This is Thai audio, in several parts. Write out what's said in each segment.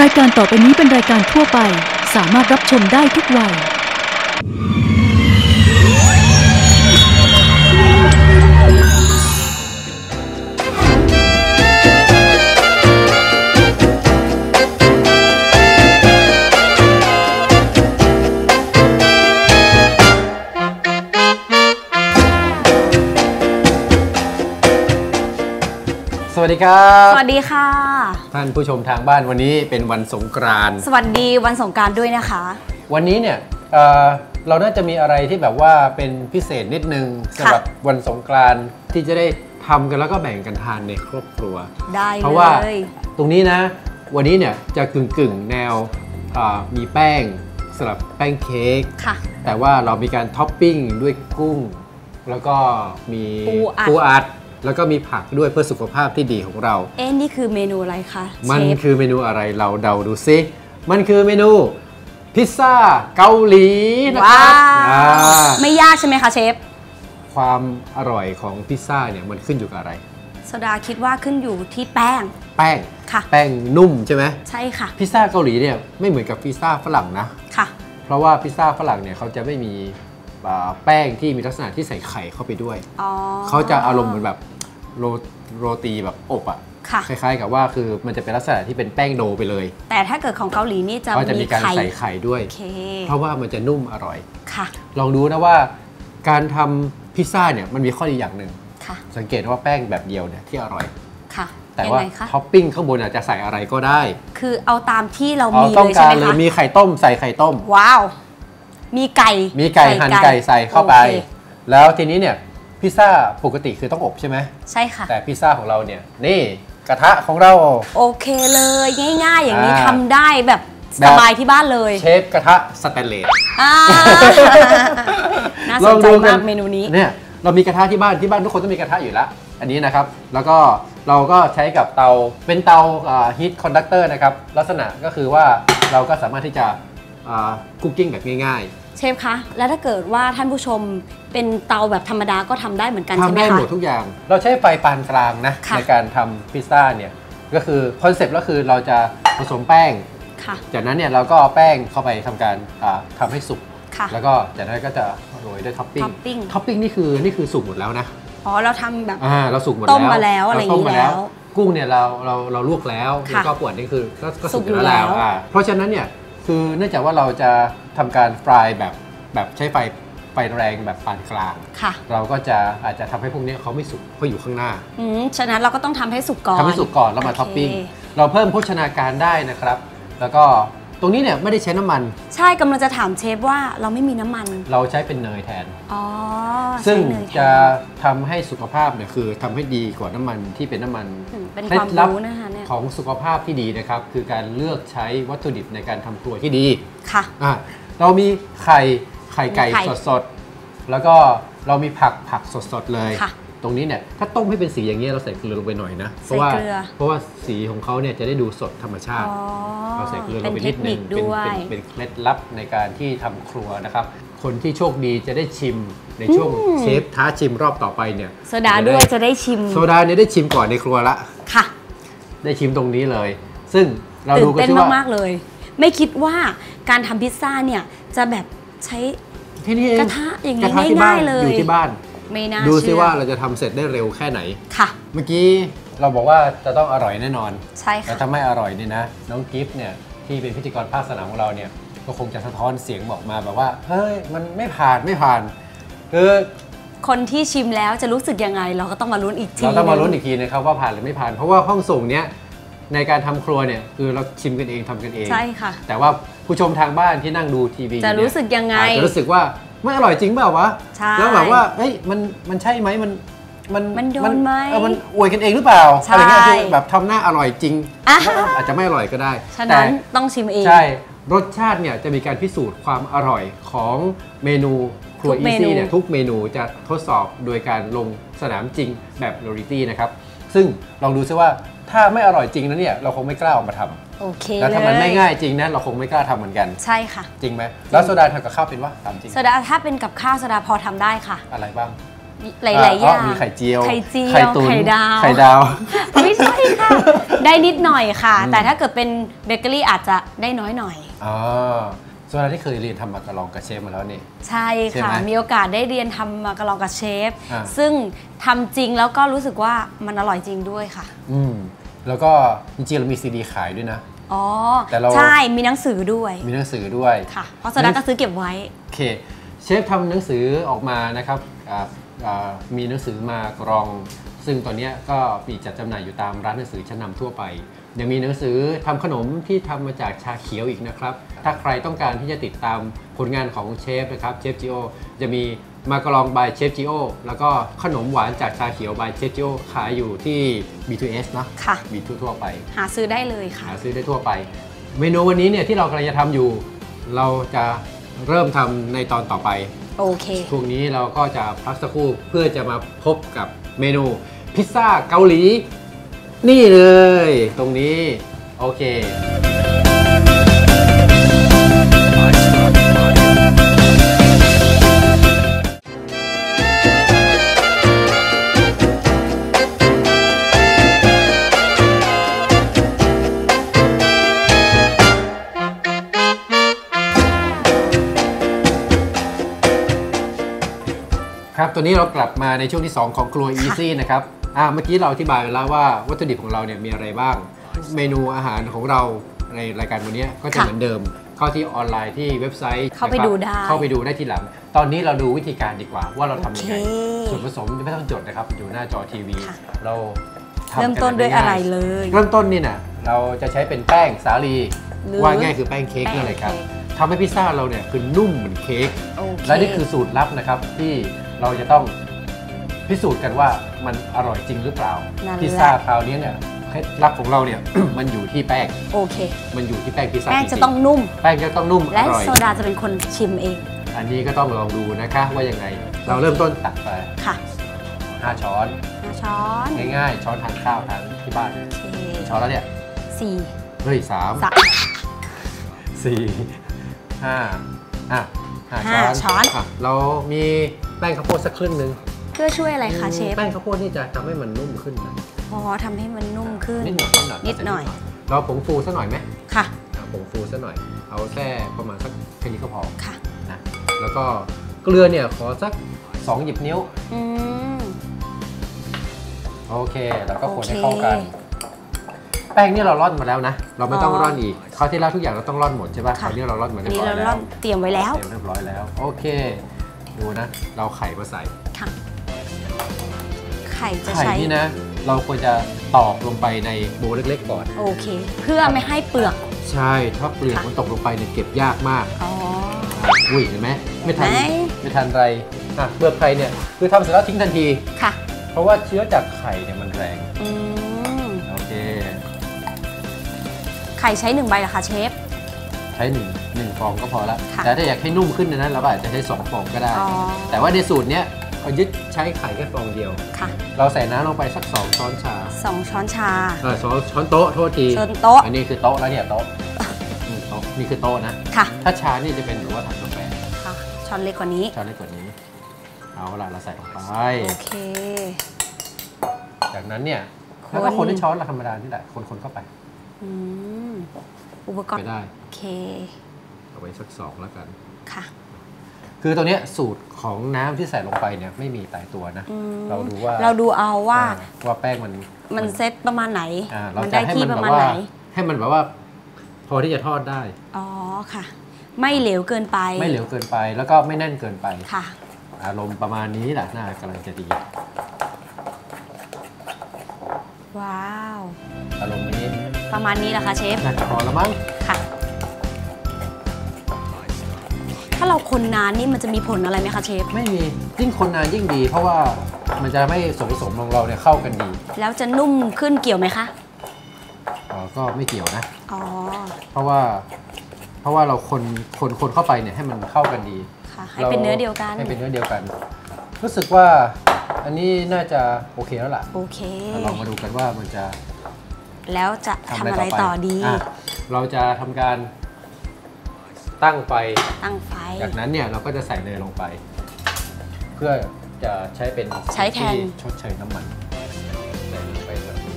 รายการต่อไปนี้เป็นรายการทั่วไป สามารถรับชมได้ทุกวัย สวัสดีครับ สวัสดีค่ะ ท่านผู้ชมทางบ้านวันนี้เป็นวันสงกรานต์สวัสดีวันสงกรารด้วยนะคะ วันนี้เนี่ยเอ่อเราน่าจะมีอะไรที่แบบว่าเป็นพิเศษนิดนึงสำหรับวันสงกรานต์ที่จะได้ทำกันแล้วก็แบ่งกันทานในครอบครัว ได้เพราะว่าเลย ตรงนี้นะ วันนี้เนี่ยจะกึ่งกึ่งๆแนวอ่ามีแป้งสำหรับแป้งเค้กค่ะ แต่ว่าเรามีการท็อปปิ้งด้วยกุ้ง แล้วก็มีปูอัดปูอัด แล้วก็มีผักด้วยเพื่อสุขภาพที่ดีของเรา เอ๊ะนี่คือเมนูอะไรคะมันเชฟคือเมนูอะไรเราเดาดูซิมันคือเมนูพิซซ่าเกาหลีนะคว้ารับวอ่าไม่ยากใช่ไหมคะเชฟความอร่อยของพิซซ่าเนี่ยมันขึ้นอยู่กับอะไร โซดาคิดว่าขึ้นอยู่ที่แป้ง แป้งค่ะ แป้งนุ่มใช่ไหมใช่ค่ะพิซซ่าเกาหลีเนี่ยไม่เหมือนกับพิซซ่าฝรั่งนะ ค่ะ เพราะว่าพิซซ่าฝรั่งเนี่ยเขาจะไม่มีอ่า แป้งที่มีลักษณะที่ใส่ไข่เข้าไปด้วย อ๋อ เขาจะอารมณ์เหมือนแบบโรโรตีแบบอบอะค่ะ คล้ายๆ กับว่าคือมันจะเป็นลักษณะที่เป็นแป้งโดไปเลยแต่ถ้าเกิดของเกาหลีนี่จะเขาจะมีมีการไข่ใส่ไข่ด้วย โอเคเพราะว่ามันจะนุ่มอร่อย ค่ะ ลองดูนะว่า การทำพิซซ่าเนี่ยมันมีข้อดีอย่างหนึ่งค่ะ สังเกตว่าแป้งแบบเดียวเนี่ยที่อร่อย ค่ะแต่ยังว่าไงคะท็อปปิ้งข้างบนอาจจะใส่อะไรก็ได้คือเอาตามที่เราเอามีต้องเลยใช่การไหมเลยคะมีไข่ต้มใส่ไข่ต้ม ว้าว มีไก่มีไก่หั่นไก่ใส่เข้าไปโอคแล้วทีนี้เนี่ยพิซซ่าปกติคือต้องอบใช่ไหมใช่ค่ะ แต่พิซซ่าของเราเนี่ยนี่กระทะของเรา โอเคเลยง่ายๆ อย่างนี้อ่าทำได้แบบแบสบบายที่บ้านเลย เชฟกระทะสแตนเลสอ่าน่าสลอนงใจดูมากเมนูนี้เนี่ยเรามีกระทะที่บ้านที่บ้านทุกคนต้องมีกระทะอยู่แล้ว อันนี้นะครับ แล้วก็เราก็ใช้กับเตาเป็นเตาฮีทคอนดักเตอร์นะครับ ลักษณะก็คือว่าเราก็สามารถที่จะ คุกกิ้งแบบง่ายเชฟคะ แล้วถ้าเกิดว่าท่านผู้ชมเป็นเตาแบบธรรมดาก็ทำได้เหมือนกันๆใช่ทำไหมได้คะหมดทุกอย่าง เราใช้ไฟปานกลางนะค่ะในการทำพิซซ่าเนี่ยก็คือคอนเซปต์ก็คือเราจะผสมแป้งค่ะจากนั้นเนี่ยเราก็เอาแป้งเข้าไปทำการอ่าทำให้สุกค่ะแล้วก็จากนั้นก็จะโรยด้วยท็อปปิ้งท็อปปิ้งท็อปปิ้งนี่คือนี่คือสุกหมดแล้วนะอ๋อเราทำแบบอ่าเราสุกหมดต้มมาแล้วอะไรอย่างนี้นี้แล้ว กุ้งเนี่ยเราเราเราลวกแล้วค่ะแล้วก็ปวดนี่คือก็ก็สุสุกกออยู่ยู่แล้วแล้วอ่าเพราะฉะนั้นเนี่ย คือเนื่องจากว่าเราจะทำการฟรายแบบแบบใช้ไฟไฟแรงแบบปานกลางค่ะเราก็จะอาจจะทำให้พวกเนี้ยเขาไม่สุกเพราะอยู่ข้างหน้าอืมฉะนั้นเราก็ต้องทำให้สุกก่อนทำให้สุกก่อนแล้วมาโอเคท็อปปิ้ง เราเพิ่มโภชนาการได้นะครับ แล้วก็ ตรงนี้เนี่ยไม่ได้ใช้น้ำมัน ใช่กำลังจะถามเชฟว่าเราไม่มีน้ำมัน เราใช้เป็นเนยแทน อ๋อซึ่งใช้เนยแทนจะทำให้สุขภาพเนี่ยคือทำให้ดีกว่าน้ำมันที่เป็นน้ำมันอืมเป็นเคล็ควาดมลับรู้นะคะเนี่ยของสุขภาพที่ดีนะครับ คือการเลือกใช้วัตถุดิบในการทำครัวที่ดีค่ะ อะเรามีไข่ไข่ไก่มีไข่ สดๆ แล้วก็เรามีผักผักสดๆเลย ค่ะต รงนี้เนี่ยถ้าต้มให้เป็นสีอย่างเงี้ยเราใส่เกลือลงไปหน่อยนะเพราะว่าใส่เกลือเพราะว่าสีของเขาเนี่ยจะได้ดูสดธรรมชาอ๋ติอเราใส่เกลือลเป็งนไปเทนิคดนินึคงเป็นด้วยเป็นเป็นเคล็ดลับในการที่ทำครัวนะครับ คนที่โชคดีจะได้ชิมในช่วงเชฟท้าชิมรอบต่อไปเนี่ยโซดาด้วยจะได้ชิมโซดาเนี่ยได้ชิมก่อนในครัวละค่ะ ได้ชิมตรงนี้เลย ซึ่งเราตื่ดูนกันเต้นที่ว่ามากๆเลย ไม่คิดว่าการทำพิซซ่าเนี่ยจะแบบใช้ที่นี่เองกระทะอย่างนี้กระทะที่บ้านง่ายๆเลยอยู่ที่บ้าน ไม่น่าดูซิเชื่อว่าเราจะทำเสร็จได้เร็วแค่ไหน ค่ะ เมื่อกี้เราบอกว่าจะต้องอร่อยแน่นอน ใช่แต่ค่ะถ้าไม่อร่อยนี่นะ น้องกิฟต์เนี่ยที่เป็นพิธีกรภาคสนามของเราเนี่ยก็คงจะสะท้อนเสียงบอกมาแบบว่า เฮ้ย มันไม่ผ่านไม่ผ่านคือคนที่ชิมแล้วจะรู้สึกยังไง เราก็ต้องมาลุ้นอีกทีเราต้องมาหลุ้นอีกทีนะครับว่าผ่านหรือไม่ผ่าน เพราะว่าห้องส่งเนี้ยในการทำครัวเนี่ยคือเราชิมกันเองทำกันเอง ใช่ค่ะ แต่ว่าผู้ชมทางบ้านที่นั่งดูทีวีจะเนี่ยรู้สึกยังไง อาจจะรู้สึกว่า ไม่อร่อยจริงเปล่าวะใช่แล้วแบบว่าเฮ้ยมันมันใช่ไหมมันมันมันโดนไหมเออมันอวยกันเองหรือเปล่าใช่อะไรเงี้ยคือแบบทำหน้าอร่อยจริงอะอาจจะไม่อร่อยก็ได้ฉะแต่นั้นต้องชิมเอง ใช่ รสชาติเนี่ยจะมีการพิสูจน์ความอร่อยของเมนูครัวทุกอีเมนู ซี่เนี่ยทุกเมนูจะทดสอบโดยการลงสนามจริงแบบโรลิตี้นะครับ ซึ่งลองดูซิว่าถ้าไม่อร่อยจริงนะเนี่ยเราคงไม่กล้าออกมาทำ โอเคแล้วถ้ามันเลยไม่ง่ายจริงนะเราคงไม่กล้าทำเหมือนกันใช่ค่ะ จริงไหมแล้วโซดาทำกับข้าวเป็นวะตามจริงโซดาถ้าเป็นกับข้าวโซดาพอทำได้ค่ะ อะไรบ้างหลายๆอย่างมีไข่เจียว ไข่เจียว ไข่ตุ๋นไข่ดาว ไข่ดาว ไม่ใช่ค่ะ ได้นิดหน่อยค่ะอืมแต่ถ้าเกิดเป็นเบเกอรี่อาจจะได้น้อยหน่อยอ๋อส่วนเราที่เคยเรียนทำมากระลองกับเชฟมาแล้วนี่ ใช่ใช่ค่ะไหมมีโอกาสได้เรียนทำมากระลองกับเชฟอ่าซึ่งทำจริงแล้วก็รู้สึกว่ามันอร่อยจริงด้วยค่ะ อืม แล้วก็จริงๆเรามีซีดีขายด้วยนะ อ๋อแต่เราใช่มีหนังสือด้วย มีหนังสือด้วยค่ะ เพราะฉะนั้นก็ซื้อเก็บไว้โอเคเชฟทำหนังสือออกมานะครับอ่าอ่ามีหนังสือมากรอง ซึ่งตอนเนี้ยก็มีจัดจำหน่ายอยู่ตามร้านหนังสือชั้นนำทั่วไปยังมีหนังสือทำขนมที่ทำมาจากชาเขียวอีกนะครับ ถ้าใครต้องการที่จะติดตามผลงานของเชฟนะครับเชฟจิโอจะมี มากรองบายเชฟจิโอแล้วก็ขนมหวานจากชาเขียวบายเชฟจิโอขายอยู่ที่ B2S นะค่ะมีทั่วๆไป หาซื้อได้เลยค่ะ หาซื้อได้ทั่วไป เมนูวันนี้เนี่ยที่เรากำลังจะทำอยู่ เราจะเริ่มทำในตอนต่อไป โอเค ช่วงนี้เราก็จะพักสักครู่เพื่อจะมาพบกับเมนูพิซซ่าเกาหลี นี่เลย ตรงนี้ โอเคครั ตัวนี้เรากลับมาในช่วงที่ 2 ของครัว Easy นะครับอ่าเมื่อกี้เราอธิบายไปแล้วว่าวัตถุดิบของเราเนี่ยมีอะไรบ้าง เมนูอาหารของเราในรายการวันนี้ก็จะค่ะเหมือนเดิม เข้าที่ออนไลน์ที่เว็บไซต์เข้าไปนะครับดูได้ เข้าไปดูได้ทีหลัง ตอนนี้เราดูวิธีการดีกว่า ว่าเราทำยังไงโอเคส่วนผสมไม่ต้องจดนะครับ อยู่หน้าจอทีวีค่ะเราทำเริ่มต้นกัด้วยง่าอะไรเลย เริ่มต้นนี่นะเราจะใช้เป็นแป้งสาลีหรือว่าง่ายคือแป้งเค้กนั่นเลยครับแป้งเค้กทำให้พิซซ่าเราเนี่ยคือนุ่มเหมือนเค้กโอเคและนี่คือสูตรลับนะครับที่ เราจะต้องพิสูจน์กันว่ามันอร่อยจริงหรือเปล่า นั่นแหละ พิซซ่าคราวนี้เนี่ยเคล็ดลับของเราเนี่ย มันอยู่ที่แป้งโอเค มันอยู่ที่แป้งพิซซ่าแป้งจจะริงต้องนุ่มๆแป้งจะต้องนุ่มอและร่อยโซดาจะเป็นคนชิมเองอันนี้ก็ต้องลองดูนะคะว่ายังไง เราเริ่มต้นตักไปค่ะ5ช้อน ห้าช้อนง่ายๆ ช้อนทานข้าวทานที่บ้านโอเคช้อนแล้วเนี่ยสี่เฮ้ยสามสาม สี่ห้าอะห้าห้าช้อนช้อนอะเรามี แป้งข้าวโพดสักครึ่งหนึ่งเพื่อช่วยอะไรคะเชฟแป้งข้าวโพดนี่จะทำให้มันนุ่มขึ้นนะพอทำให้มันนุ่มขึ้นนิดหน่อยนิดหน่อยเราผงฟูสักหน่อยไหมค่ะเอาผงฟูสักหน่อย เอาแค่ประมาณสักแค่นี้ก็พอค่ะนะแล้วก็เกลือเนี่ยขอสัก2หยิบนิ้วอืมโอเคแล้วก็คนให้โอเคเข้ากัน แป้งนี่เราร่อนมาแล้วนะ เราไม่ต้องอ๋อร่อนอีกคราวที่แล้วทุกอย่างเราต้องร่อนหมดใช่ป่ะคค่ะราวนี้เราร่อนมาอัเรีนยบนี้ร้อยเราแล้ล่อวนเตรียมไว้แล้วเตรียมเรียบร้อยแล้ว โอเค ดูนะ เราไข่มาใส่ ค่ะ ไข่จะไข่ใช้ นี่นะ เราควรจะตอกลงไปในโบว์เล็กๆก่อน โอเค เพื่อไม่ให้เปลือก ใช่ ถ้าเปลือกค่ะ มันตกลงไปเนี่ยเก็บยากมากอ๋ออะอุ้ยเห็นไหมไม่ทันไหน ไม่ทันไรอะเปลือกไข่เนี่ยคือทำเสร็จแล้วทิ้งทันที ค่ะ เพราะว่าเชื้อจากไข่เนี่ยมันแรง อืม โอเค ไข่ใช้หนึ่งใบเหรอคะเชฟ ใช้หนึ่งหนึ่งฟองก็พอละค่ะ แต่ถ้าอยากให้นุ่มขึ้นนะนะเราก็อาจจะใช้สองฟองก็ได้ อ๋อแต่ว่าในสูตรเนี้ยเขายึดใช้ไข่แค่ฟองเดียว ค่ะเราใส่น้ำลงไปสักสองช้อนชาสองช้อนชาเออสองช้อนโต๊ะโทษทีช้อนโต๊ะอันนี้คือโต๊ะแล้วเนี่ยโต๊ะอืมโต๊ะนี่คือโต๊ะนะ ค่ะถ้าชานี่จะเป็นหรือว่าถังกาแฟค่ะ ช้อนเล็กกว่านี้ ช้อนเล็กกว่านี้ เอาละเราใส่ลงไป โอเค จากนั้นเนี่ยคนแล้วก็คนที่ช้อนเราธรรมดานี่แหละคนคนๆเข้าไปอืมอุปกรไปณ์ได้โอ เค เอาไว้สักสองแล้วกัน ค่ะ คือตัวเนี้ยสูตรของน้ำที่ใส่ลงไปเนี่ยไม่มีตายตัวนะ อืมเราดูว่าเราดูเอาว่าอ่ว่าแป้งมันมันเซตประมาณไหน อ่าเรามันจะได้ให้ที่มันประแบบมาณว่า ไหน ให้มันแบบว่า พอที่จะทอดได้ อ๋อค่ะ ไม่เหลวเกินไปไม่เหลวเกินไปแล้วก็ไม่แน่นเกินไป ค่ะ อารมณ์ประมาณนี้แหละน่ากำลังจะดี ว้าว อารมณ์นี้ประมาณนี้แหละคะเชฟ น่าจะพอแล้วมั้งาเราคนนานนี่มันจะมีผลอะไรไหมคะเชฟ ไม่มียิ่งคนนานยิ่งดี เพราะว่ามันจะไม่ส่วนผสมของเราเนี่ยเข้ากันดีแล้วจะนุ่มขึ้นเกี่ยวไหมคะ อ๋อก็ไม่เกี่ยวนะ อ๋อ เพราะว่า เพราะว่าเราคนคนคนเข้าไปเนี่ยให้มันเข้ากันดีค่ะ ให้เป็นเนื้อเดียวกัน ให้เป็นเนื้อเดียวกัน รู้สึกว่าอันนี้น่าจะโอเคแล้วล่ะโอเค เราลองมาดูกันว่ามันจะแล้วจะทำทำอะอะไรไรต่ต่ออไปดี อะเราจะทำการ ตั้งไฟ ตั้งไฟ จากนั้นเนี่ยเราก็จะใส่เนยลงไป เพื่อจะใช้เป็นใช้แทนที่ชดเชยน้ำมันใส่ลงไปแบบนี้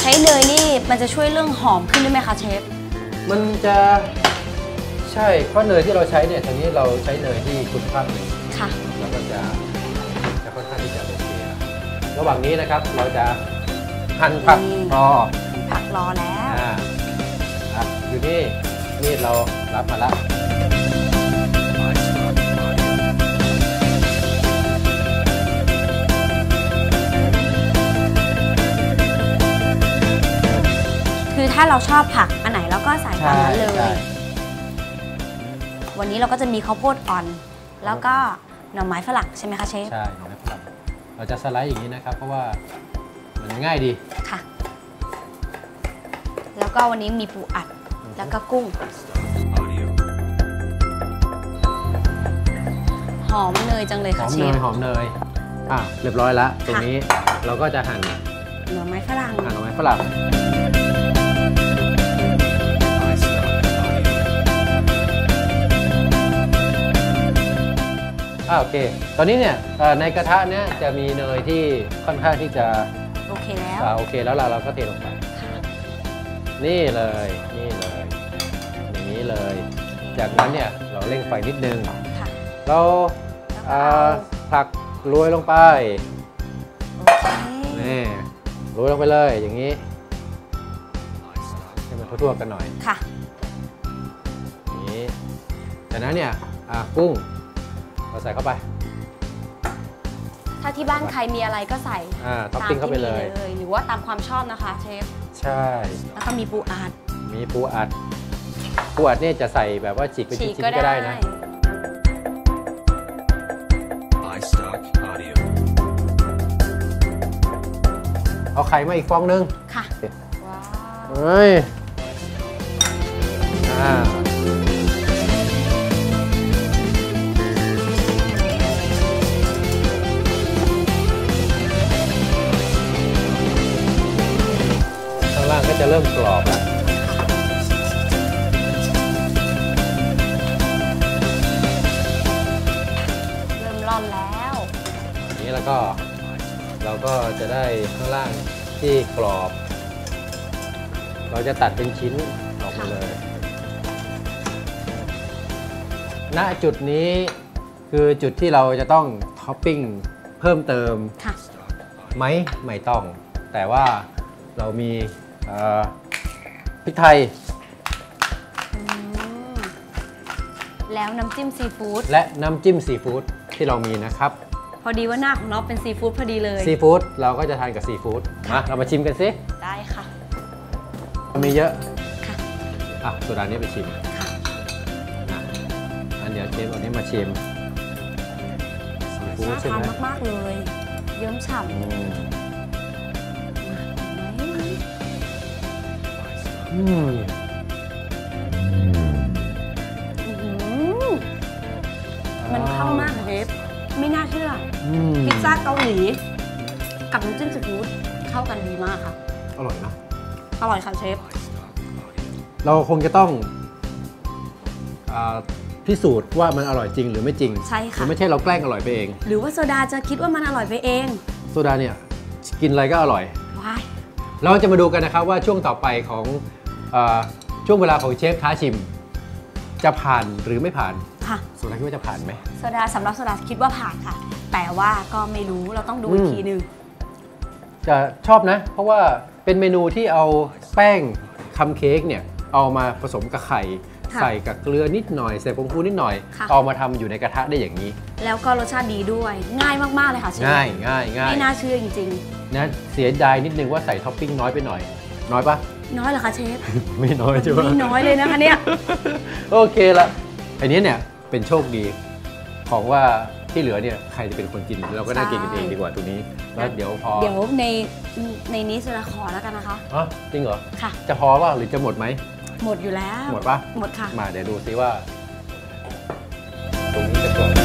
ใช้ช้เนยนี่มันจะช่วยเรื่องหอมขึ้นด้วยไหมคะเชฟ มันจะใช่เพราะเนยที่เราใช้เนี่ยทางนี้เราใช้เนยที่คุณภาพดีค่ะแล้วก็จะจะค่อนข้างที่จะโอเคนะระหว่างนี้นะครับเราจะหั่นผักนี่รอผักรอแล้วอ่าอะอยู่นี่ มีดเรารับมาแล้วคือถ้าเราชอบผักอันไหนเราก็ใส่ตามนั้นเลใช่ยวันนี้เราก็จะมีข้าวโพดอ่อน แล้วก็หน่อไม้ฝรั่งใช่ไหมคะเชฟ ใช่หน่อไม้ฝรั่ง เราจะสไลด์อย่างนี้นะครับ เพราะว่ามันง่ายดี ค่ะ แล้วก็วันนี้มีปูอัด แล้วก็กุ้ง หอมเนยจังเลยหอค่ะมเชเนฟยหอมเนยอะเรียบร้อยแล้วตรงนี้เราก็จะหั่นหน่อไม้ฝรั่งหั่นหน่อไม้ฝรั่งอ่าโอเค ตอนนี้เนี่ยเอ่อในกระทะเนี่ยจะมีเนยที่ค่อนข้างที่จะโอเคแล้วอ่าโอเคแล้วเราเราก็เทลงไป นี่เลยนี่ เลยอย่างนี้เลย จากนั้นเนี่ยเราเร่งไฟนิดนึงค่ะเราแล้วก็อ่าเอาผักโรยลงไปโอเคนี่โรยลงไปเลยอย่างนี้ให้มันทั่วๆกันหน่อยค่ะอย่างนี้จากนั้นเนี่ยอ่ากุ้งเราใส่เข้าไป ถ้าที่บ้านใครมีอะไรก็ใส่อ่าท็อปตามปิ้งเข้าไปที่มีเลยเลย หรือว่าตามความชอบนะคะเชฟ ใช่ แล้วก็มีปูอัด มีปูอัด ปูอัดเนี่ยจะใส่แบบว่าฉีกเป็นฉีชิ้กนๆก็ได้นะ iStock Audio. เอาไข่มาอีกฟองนึง ค่ะ ว้าวเฮ้ยอ่าข้างล่างก็จะเริ่มกรอบแล้ว เริ่มร่อนแล้วอย่างนี้แล้วก็เราก็จะได้ข้างล่างที่กรอบ เราจะตัดเป็นชิ้นออกมาเลย ณจุดนี้คือจุดที่เราจะต้องท็อปปิ้งเพิ่มเติมค่ะไหมไม่ต้อง แต่ว่าเรามีเอ่อพริกไทยอืมแล้วน้ำจิ้มซีฟู้ดและน้ำจิ้มซีฟู้ด ที่เรามีนะครับ พอดีว่าหน้าของเราเป็นซีฟู้ดพอดีเลย ซีฟู้ดเราก็จะทานกับซีฟู้ดมาเรามาชิมกันสิได้ค่ะ มีเยอะค่ะอะโซดานี้ไปชิมค่ะอะอันเดี๋ยวเชฟเอานี้มาชิมซีฟู้ดน่าใช่ไหทามนมากๆเลย เยิ้มฉ่ำอืม มันเข้ามากเชฟไม่น่าเชื่ออืมพิซซ่าเกาหลี กับน้ำจิ้มซีฟู้ดเข้ากันดีมากค่ะ อร่อยนะอร่อยค่ะเชฟ เราคงจะต้องอ่าพิสูจน์ว่ามันอร่อยจริงหรือไม่จริงใช่หรืค่ะอไม่ใช่เราแกล้งอร่อยไปเอง หรือว่าโซดาจะคิดว่ามันอร่อยไปเองโซดาเนี่ยกินอะไรก็อร่อย ว้ายเราจะมาดูกันนะครับว่าช่วงต่อไปของอาช่วงเวลาของเชฟท้าชิม จะผ่านหรือไม่ผ่าน ค่ะ โซดาคิดว่าจะผ่านไหมโซดาสำหรับโซดาคิดว่าผ่านค่ะ แต่ว่าก็ไม่รู้เราต้องดูอีอืกมทีหนึงจะชอบนะ เพราะว่าเป็นเมนูที่เอาแป้งคัมเค้กเนี่ยเอามาผสมกับไข่ค่ะใส่กับเกลือนิดหน่อยใส่ผงฟูนิดหน่อยค่ะเอามาทำอยู่ในกระทะได้อย่างนี้ แล้วก็รสชาติดีด้วยง่ายมากๆเลยค่ะเชฟง่ายง่ายง่ายไม่น่าเชื่อจริงนะเสียดายนิดนึงว่าใส่ท็อปปิ้งน้อยไปหน่อย น้อยปะๆน้อยเหรอคะเชฟ ไม่น้อยใช่ไหมไม่น้อยเลยนะคะเนี่ย โอเคละอันนี้เนี่ย เป็นโชคดีของว่าที่เหลือเนี่ยใครจะเป็นคนกิน เราก็น่ากินกันเองดีกว่าตรงนี้แล้วเดี๋ยวพอเดี๋ยวในในนี้โซดาขอแล้วกันนะคะอ๋อจริงเหรอค่ะ จะพอป่ะหรือจะหมดไหมหมดอยู่แล้ว หมดปะหมดค่ะ มาเดี๋ยวดูซิว่า ตรงนี้จะกรอบ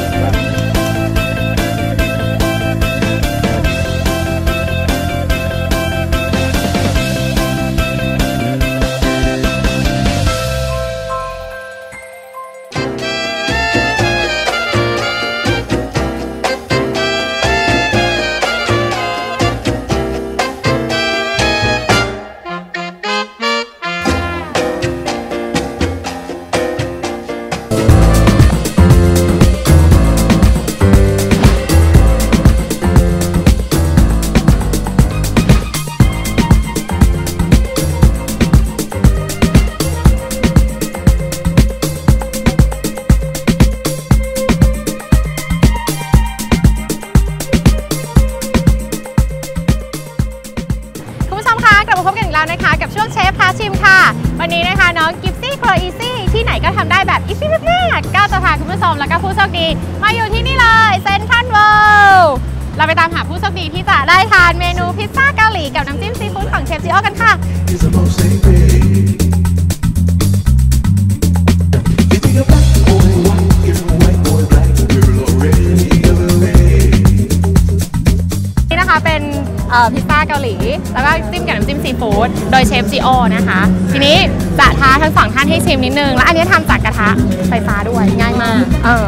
พิซซ่าเกาหลี แล้วก็จิ้มกับน้ำจิ้มซีฟู้ดโดยเชฟจิโอนะคะ ทีนี้จะท้าทั้งสองท่านให้ชิมนิดนึง แล้วอันนี้ทำจากกระทะไฟฟ้าด้วยง่ายมากเออ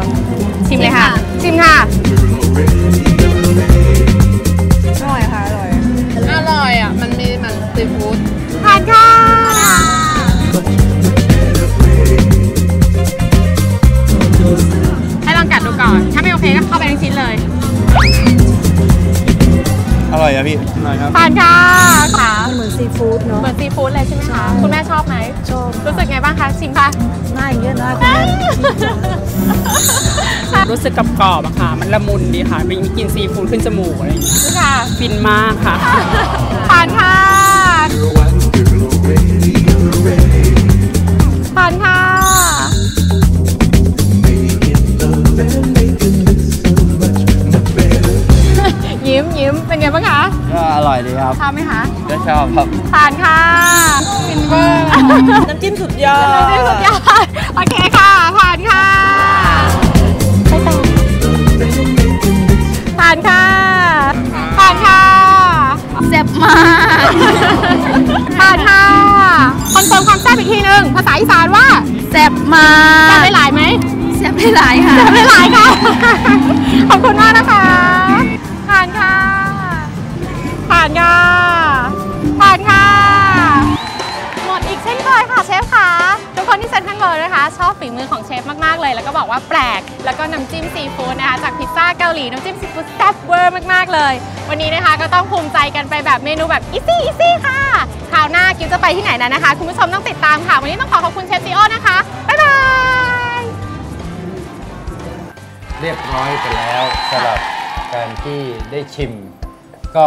ชิมเลยค่ะ ชิมค่ะอร่อยค่ะอร่อยอร่อยอะมันมีมันซีฟู้ดทานค่ะ อร่อยอะพี่อร่อยครับทานค่ะค่ะเหมือนซีฟู้ดเนาะเหมือนซีฟู้ดเลยใช่ไหมคะคุณแม่ชอบไหมชอบรู้สึกไงบ้างคะชิมค่ะง่ายอย่างเงี้ยนะคุณแม่รู้สึกกรอบๆอะค่ะ มันละมุนดีค่ะมีมีกลินซีฟู้ดขึ้นจมูกอะไรอย่างเงี้ยค่ะฟินมากค่ะทานค่ะ ไงบ้างคะก็อร่อยดีครับชอบไหมคะก็ชอบครับทานค่ะฟินเวอร์น้ำจิ้มสุดยอดน้ำจิ้มสุดยอดโอเคค่ะ ผ่านค่ะไปต่อผ่านค่ะ ผ่านค่ะเจ็บมากผ่านค่ะคอนเฟิร์มความแซ่บอีกทีหนึงภาษาอีสานว่าแซ่บมากแซ่บได้หลายไหมแซ่บได้หลายค่ะแซ่บได้หลายค่ะขอบคุณมากนะคะผ่านค่ะ ผ่านค่ะผ่านค่ะ หมดอีกเช่นเคยค่ะเชฟคะทุกคนที่เซ็นทรัลเวิลด์นะคะ ชอบฝีมือของเชฟมาก ๆ เลย แล้วก็บอกว่าแปลก แล้วก็น้ำจิ้มซีฟู้ดนะคะ จากพิซซ่าเกาหลี น้ำจิ้มซีฟู้ดแซ่บเวอร์มาก ๆ เลย วันนี้นะคะก็ต้องภูมิใจกันไปแบบเมนูแบบอีซี่อีซี่ค่ะ คราวหน้ากิวจะไปที่ไหนนั้นนะคะ คุณผู้ชมต้องติดตามค่ะ วันนี้ต้องขอขอบคุณเชฟซีโอนะคะ บ๊ายบาย เรียบร้อยไปแล้วสำหรับการที่ได้ชิม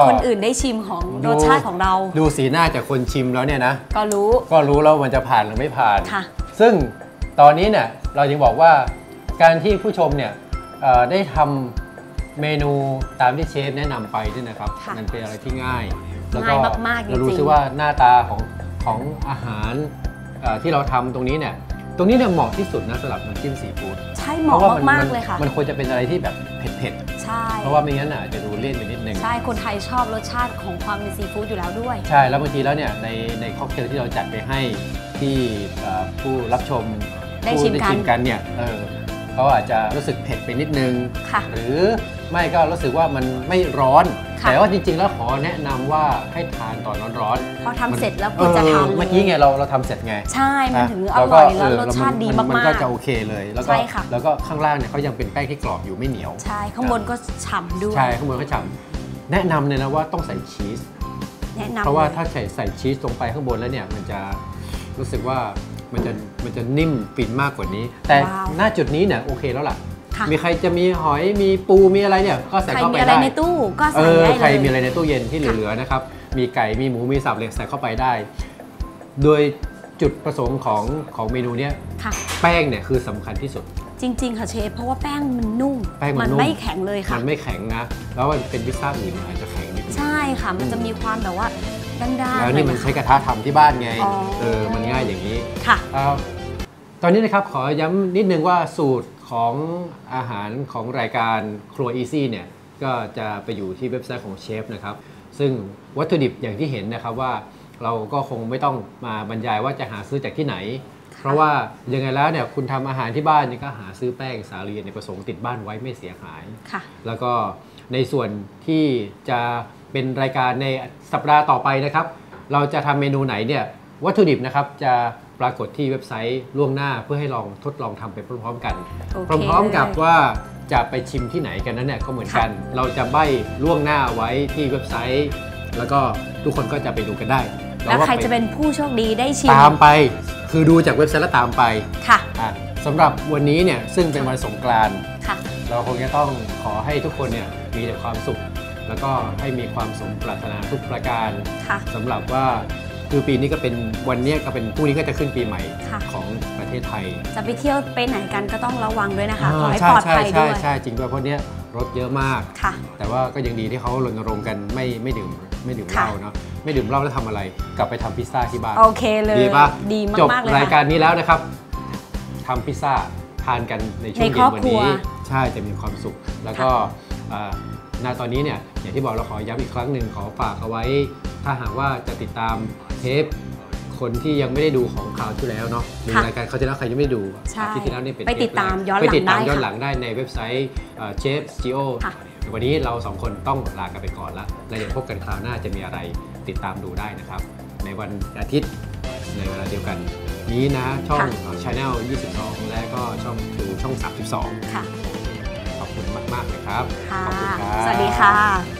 คนอื่นได้ชิมของรสชาติของเรา ดูสีหน้าจากคนชิมแล้วเนี่ยนะ ก็รู้ก็รู้แล้วมันจะผ่านหรือไม่ผ่าน ค่ะ ซึ่งตอนนี้เนี่ยเรายังบอกว่าการที่ผู้ชมเนี่ยเอ่อได้ทำเมนูตามที่เชฟแนะนำไปนี่นะครับ ค่ะมันเป็นอะไรที่ง่าย แล้วก็ง่ายมากๆจริงๆ เรารู้สึกว่าหน้าตาของของอาหารเอ่อที่เราทำตรงนี้เนี่ย ตรงนี้เนี่ยเหมาะที่สุดนะสำหรับน้ำจิ้มซีฟู้ดใช่เหมาะว่นมากนๆเลยค่ะ มันควรจะเป็นอะไรที่แบบเผ็ดใช่ๆเพราะว่าไม่งั้นอะอาจจะดูเลี่ยนไปนิดนึง ใช่ คนไทยชอบรสชาติของความเป็นซีฟู้ดอยู่แล้วด้วย ใช่ แล้วบางทีแล้วเนี่ยในในค็อกเทลที่เราจัดไปให้ที่เอ่อผู้รับชมได้ผู้ชิมได้กันชิมกันเนี่ยเออเขาอาจจะรู้สึกเผ็ดไปนิดนึงค่ะหรือไม่ก็รู้สึกว่ามันไม่ร้อนค่ะ แต่ว่าจริงๆ แล้วขอแนะนำว่าให้ทานตอนร้อนพอทำมันเสร็จแล้วควรจะทานเออเลยเมื่อกี้ไงเราเราทำเสร็จไง ใช่ มันถึงอเราร่ก็อยแล้วเออรสชาติดีนมากมันๆก็จะโอเคเลยแล้วก็ใช่ค่ะแล้วก็ข้างล่างเนี่ยเขายังเป็นแป้งที่กรอบอยู่ไม่เหนียวใช่ข้างบนก็ฉ่ำด้วยใช่ข้างบนเขาฉ่ำแนะนำเลยนะว่าต้องใส่ชีสแนะนำเพราะว่าลยถ้าใส่ใส่ชีสลงไปข้างบนแล้วเนี่ยมันจะรู้สึกว่ามันจะมันจะนิ่มฟินมากกว่านี้ แต่ว้าวหน้าจุดนี้เนี่ยโอเคแล้วล่ะค่ะ มีใครจะมีหอยมีปูมีอะไรเนี่ยก็ใส่ใครเข้ามีไปอะไรได้ในตู้ก็เอใส่อได้ใครเลยมีอะไรในตู้เย็นที่เหลือๆนะครับมีไก่มีหมูมีสับเลยใส่เข้าไปได้ โดยจุดประสงค์ของของเมนูเนี้ยค่ะแป้งเนี่ยคือสำคัญที่สุด จริง ๆ ค่ะเชฟเพราะว่าแป้งมันนุ่มแป้งมันนุ่มไม่แข็งเลยค่ะมันไม่แข็งนะ แล้วมันเป็นพิซซ่าอื่นมันอาจจะแข็งนิดนึงใช่ค่ะมันจะมีความแบบว่าด้านๆแล้วนี่มันหอยะใช้กระทะทำที่บ้านไงอ๋อเออมันง่ายอย่างนี้ค่ะอ่าตอนนี้นะครับขอย้ำนิดนึงว่าสูตร ของอาหารของรายการครัว Easy เนี่ยก็จะไปอยู่ที่เว็บไซต์ของเชฟนะครับ ซึ่งวัตถุดิบอย่างที่เห็นนะครับว่าเราก็คงไม่ต้องมาบรรยายว่าจะหาซื้อจากที่ไหน เพราะว่ายังไงแล้วเนี่ยคุณทำอาหารที่บ้านนี่ก็หาซื้อแป้งสาลีในประสงค์ติดบ้านไว้ไม่เสียหายค่ะแล้วก็ในส่วนที่จะเป็นรายการในสัปดาห์ต่อไปนะครับ เราจะทำเมนูไหนเนี่ยวัตถุดิบนะครับจะ ปรากฏที่เว็บไซต์ล่วงหน้าเพื่อให้ลองทดลองทำไปพร้อมๆกันโอเคพร้อมๆกับเลยว่าจะไปชิมที่ไหนกันนั้นเนี่ยก็เหมือนกัน เราจะใบ้ล่วงหน้าไว้ที่เว็บไซต์ แล้วก็ทุกคนก็จะไปดูกันได้ แล้วว่าใครจะเป็นผู้โชคดีได้ชิม ตามไป คือดูจากเว็บไซต์แล้วตามไป ค่ะอะสำหรับวันนี้เนี่ยซึ่งเป็นวันสงกรานต์ค่ะเราคงจะต้องขอให้ทุกคนเนี่ยมีแต่ความสุข แล้วก็ให้มีความสมปรารถนาทุกประการค่ะสำหรับว่า คือปีนี้ก็เป็นวันเนี้ยก็เป็นพรุ่งนี้ก็จะขึ้นปีใหม่ค่ะ ของประเทศไทยจะไปเที่ยวไปไหนกันก็ต้องระวังด้วยนะคะขอให้ใช่ปลอดใช่ภัยใช่ด้วยใช่จริงด้วยเพราะเนี้ยรถเยอะมาก ค่ะ แต่ว่าก็ยังดีที่เขารณรงค์กันไม่ไม่ดื่มไม่ดื่มเหค่ะล้าเนาะไม่ดื่มเหล้าแล้วทำอะไร กลับไปทำพิซซ่าที่บ้านโอเคเลยดีปะดีจบมากๆเลยรายค่ะการนี้แล้วนะครับทำพิซซ่าทานกันในช่วงในเย็ครอนบวันครัวนี้ใช่จะมีความสุข แล้วก็อ่าณตอนนี้เนี่ยอย่างที่บอกเราขอย้ำอีกครั้งหนึ่งขอฝากเอาไว้ ถ้าหากว่าจะติดตาม เทปคนที่ยังไม่ได้ดูของคราวที่แล้วเนาะหรือค่ะรายการเขาวที่แล้วใครยังไม่ได้ดูใช่อาที่ที่แล้วนี่เป็นไปติดตามย้อนหลังไปติดตามได้ย้อนค่ะหลังได้ในเว็บไซต์เชฟจีโอค่ะวันนี้เราสองคนต้องลากันไปก่อนละแล้วเดี๋ยวพบกันคราวหน้าจะมีอะไรติดตามดูได้นะครับ ในวันอาทิตย์ในเวลาเดียวกันนี้นะ ช่องค่ะช anel 22 และก็ช่อง True ช่อง 32 ค่ะ ขอบคุณมากๆเลยครับค่ะขอบคุณครับ สวัสดีค่ะ